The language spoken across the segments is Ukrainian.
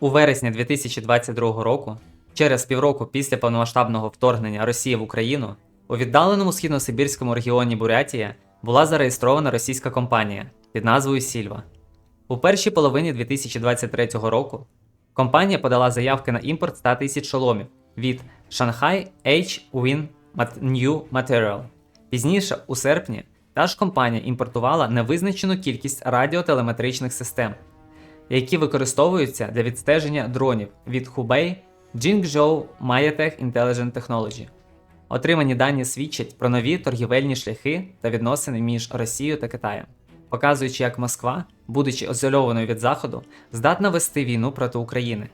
У вересні 2022 року, через півроку після повномасштабного вторгнення Росії в Україну, у віддаленому східносибірському регіоні Бурятія була зареєстрована російська компанія під назвою Сільва. У першій половині 2023 року компанія подала заявки на імпорт 100 тисяч шоломів від Shanghai H Win New Material. Пізніше, у серпні, та ж компанія імпортувала невизначену кількість радіотелеметричних систем, які використовуються для відстеження дронів від Hubei Jingzhou Mayatech Intelligent Technology. Отримані дані свідчать про нові торгівельні шляхи та відносини між Росією та Китаєм, показуючи, як Москва, будучи ізольованою від Заходу, здатна вести війну проти України.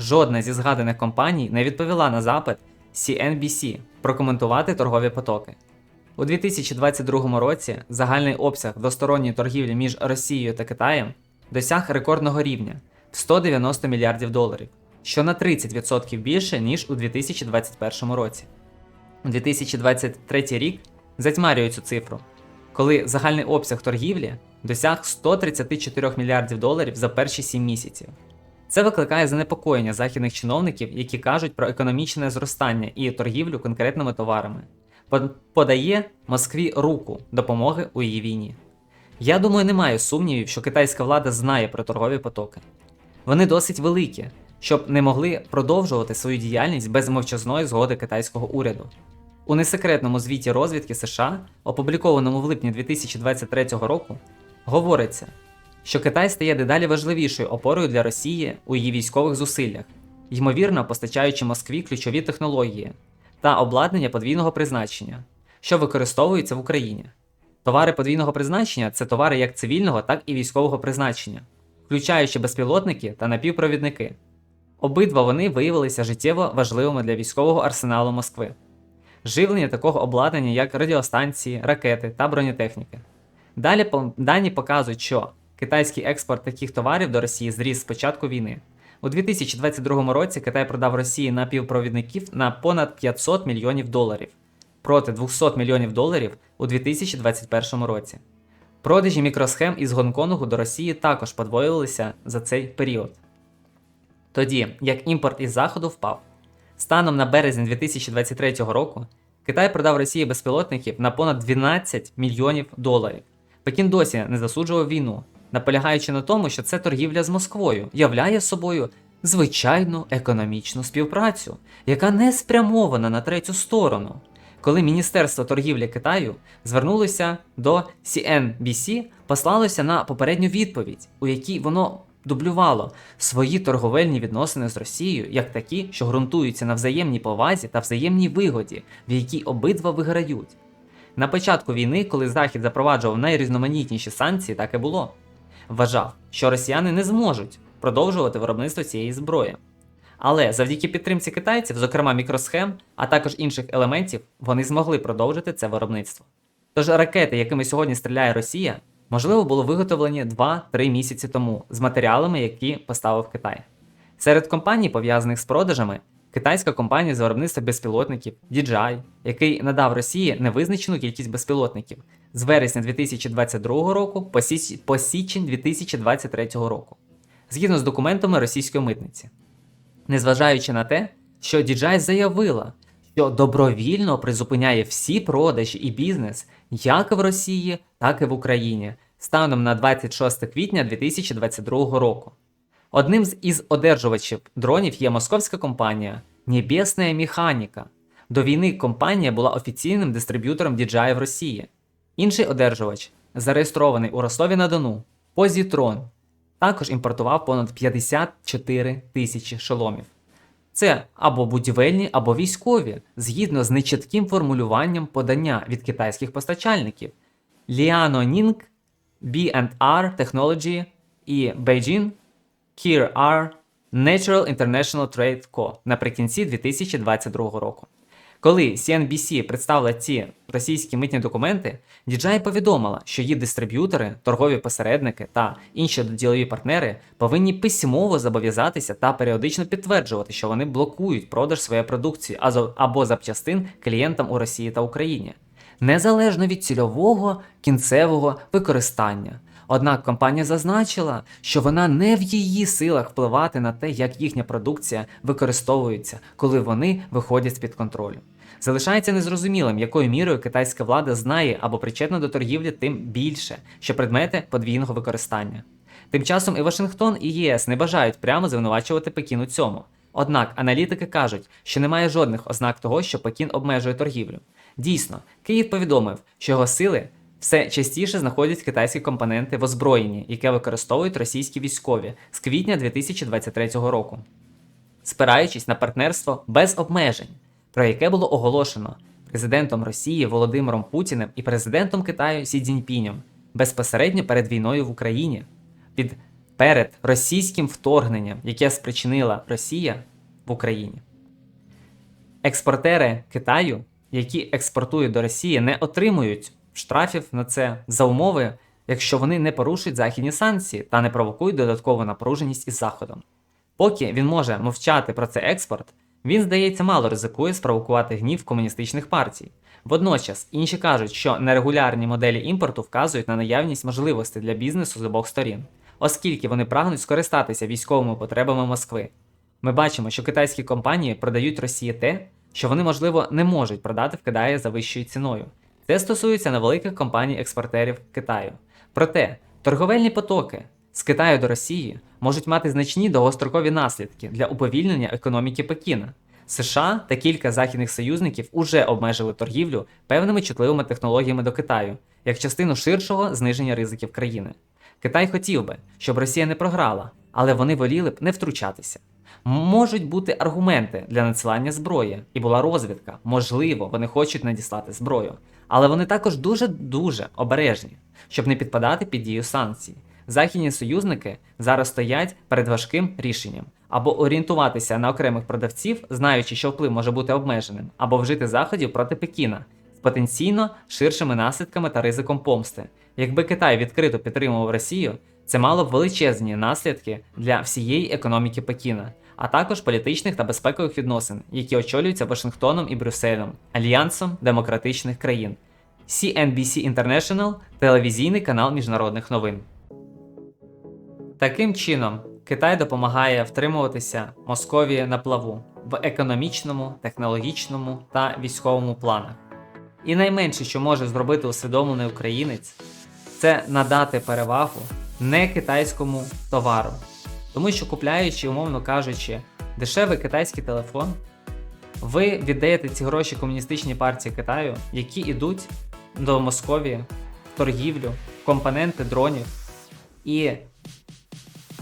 Жодна зі згаданих компаній не відповіла на запит CNBC прокоментувати торгові потоки. У 2022 році загальний обсяг двосторонньої торгівлі між Росією та Китаєм досяг рекордного рівня в 190 мільярдів доларів, що на 30% більше, ніж у 2021 році. У 2023 рік затьмарює цю цифру, коли загальний обсяг торгівлі досяг 134 мільярдів доларів за перші 7 місяців. Це викликає занепокоєння західних чиновників, які кажуть про економічне зростання і торгівлю конкретними товарами. Подає Москві руку допомоги у її війні. Я думаю, немає сумнівів, що китайська влада знає про торгові потоки. Вони досить великі, щоб не могли продовжувати свою діяльність без мовчазної згоди китайського уряду. У несекретному звіті розвідки США, опублікованому в липні 2023 року, говориться, що Китай стає дедалі важливішою опорою для Росії у її військових зусиллях, ймовірно постачаючи Москві ключові технології та обладнання подвійного призначення, що використовуються в Україні. Товари подвійного призначення це товари як цивільного, так і військового призначення, включаючи безпілотники та напівпровідники. Обидва вони виявилися життєво важливими для військового арсеналу Москви. Живлення такого обладнання, як радіостанції, ракети та бронетехніки. Далі дані показують, що китайський експорт таких товарів до Росії зріс з початку війни. У 2022 році Китай продав Росії напівпровідників на понад 500 мільйонів доларів проти 200 мільйонів доларів у 2021 році. Продажі мікросхем із Гонконгу до Росії також подвоїлися за цей період. Тоді як імпорт із Заходу впав. Станом на березень 2023 року Китай продав Росії безпілотників на понад 12 мільйонів доларів. Пекін досі не засуджував війну, наполягаючи на тому, що це торгівля з Москвою являє собою звичайну економічну співпрацю, яка не спрямована на третю сторону. Коли Міністерство торгівлі Китаю звернулося до CNBC, послалося на попередню відповідь, у якій воно дублювало свої торговельні відносини з Росією як такі, що ґрунтуються на взаємній повазі та взаємній вигоді, в якій обидва виграють. На початку війни, коли Захід запроваджував найрізноманітніші санкції, так і було. Вважав, що росіяни не зможуть продовжувати виробництво цієї зброї. Але завдяки підтримці китайців, зокрема мікросхем, а також інших елементів, вони змогли продовжити це виробництво. Тож ракети, якими сьогодні стріляє Росія, можливо, були виготовлені 2-3 місяці тому з матеріалами, які поставив Китай. Серед компаній, пов'язаних з продажами, китайська компанія з виробництва безпілотників DJI, який надав Росії невизначену кількість безпілотників з вересня 2022 року по січень 2023 року, згідно з документами російської митниці. Незважаючи на те, що DJI заявила, що добровільно призупиняє всі продажі і бізнес як в Росії, так і в Україні станом на 26 квітня 2022 року. Одним з із одержувачів дронів є московська компанія Небесна Механіка. До війни компанія була офіційним дистриб'ютором DJI в Росії. Інший одержувач, зареєстрований у Ростові-на-Дону, Позітрон, також імпортував понад 54 тисячі шоломів. Це або будівельні, або військові, згідно з нечітким формулюванням подання від китайських постачальників Liaoning, B&R Technology і Beijing Kier R Natural International Trade Co. наприкінці 2022 року. Коли CNBC представила ці російські митні документи, DJI повідомила, що її дистриб'ютори, торгові посередники та інші ділові партнери повинні письмово зобов'язатися та періодично підтверджувати, що вони блокують продаж своєї продукції або запчастин клієнтам у Росії та Україні, незалежно від цільового кінцевого використання. Однак компанія зазначила, що вона не в її силах впливати на те, як їхня продукція використовується, коли вони виходять з-під контролю. Залишається незрозумілим, якою мірою китайська влада знає або причетна до торгівлі тим більше, що предмети подвійного використання. Тим часом і Вашингтон, і ЄС не бажають прямо звинувачувати Пекін у цьому. Однак аналітики кажуть, що немає жодних ознак того, що Пекін обмежує торгівлю. Дійсно, Київ повідомив, що його сили все частіше знаходять китайські компоненти в озброєнні, яке використовують російські військові з квітня 2023 року, спираючись на партнерство без обмежень, про яке було оголошено президентом Росії Володимиром Путіним і президентом Китаю Сі Цзіньпінем безпосередньо перед війною в Україні, під перед російським вторгненням, яке спричинила Росія в Україні. Експортери Китаю, які експортують до Росії, не отримують штрафів на це за умови, якщо вони не порушують західні санкції та не провокують додаткову напруженість із Заходом. Поки він може мовчати про цей експорт, він, здається, мало ризикує спровокувати гнів комуністичних партій. Водночас інші кажуть, що нерегулярні моделі імпорту вказують на наявність можливостей для бізнесу з обох сторін, оскільки вони прагнуть скористатися військовими потребами Москви. Ми бачимо, що китайські компанії продають Росії те, що вони, можливо, не можуть продати в Китаї за вищою ціною. Це стосується невеликих компаній-експортерів Китаю. Проте торговельні потоки з Китаю до Росії можуть мати значні довгострокові наслідки для уповільнення економіки Пекіна. США та кілька західних союзників уже обмежили торгівлю певними чутливими технологіями до Китаю як частину ширшого зниження ризиків країни. Китай хотів би, щоб Росія не програла, але вони воліли б не втручатися. Можуть бути аргументи для надсилання зброї, і була розвідка. Можливо, вони хочуть надіслати зброю, але вони також дуже дуже обережні, щоб не підпадати під дію санкцій. Західні союзники зараз стоять перед важким рішенням або орієнтуватися на окремих продавців, знаючи, що вплив може бути обмеженим, або вжити заходів проти Пекіна з потенційно ширшими наслідками та ризиком помсти. Якби Китай відкрито підтримував Росію, це мало б величезні наслідки для всієї економіки Пекіна, а також політичних та безпекових відносин, які очолюються Вашингтоном і Брюсселем, альянсом демократичних країн. CNBC International – телевізійний канал міжнародних новин. Таким чином, Китай допомагає втримуватися Московії на плаву в економічному, технологічному та військовому планах. І найменше, що може зробити усвідомлений українець, це надати перевагу не китайському товару. Тому що купляючи, умовно кажучи, дешевий китайський телефон, ви віддаєте ці гроші комуністичній партії Китаю, які йдуть до Московії в торгівлю, компоненти дронів. І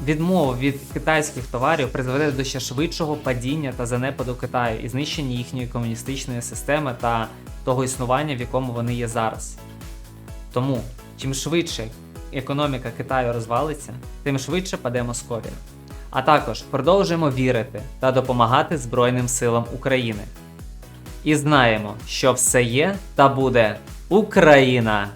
відмова від китайських товарів призведе до ще швидшого падіння та занепаду Китаю і знищення їхньої комуністичної системи та того існування, в якому вони є зараз. Тому, чим швидше економіка Китаю розвалиться, тим швидше паде Московія. А також продовжуємо вірити та допомагати Збройним силам України. І знаємо, що все є та буде Україна!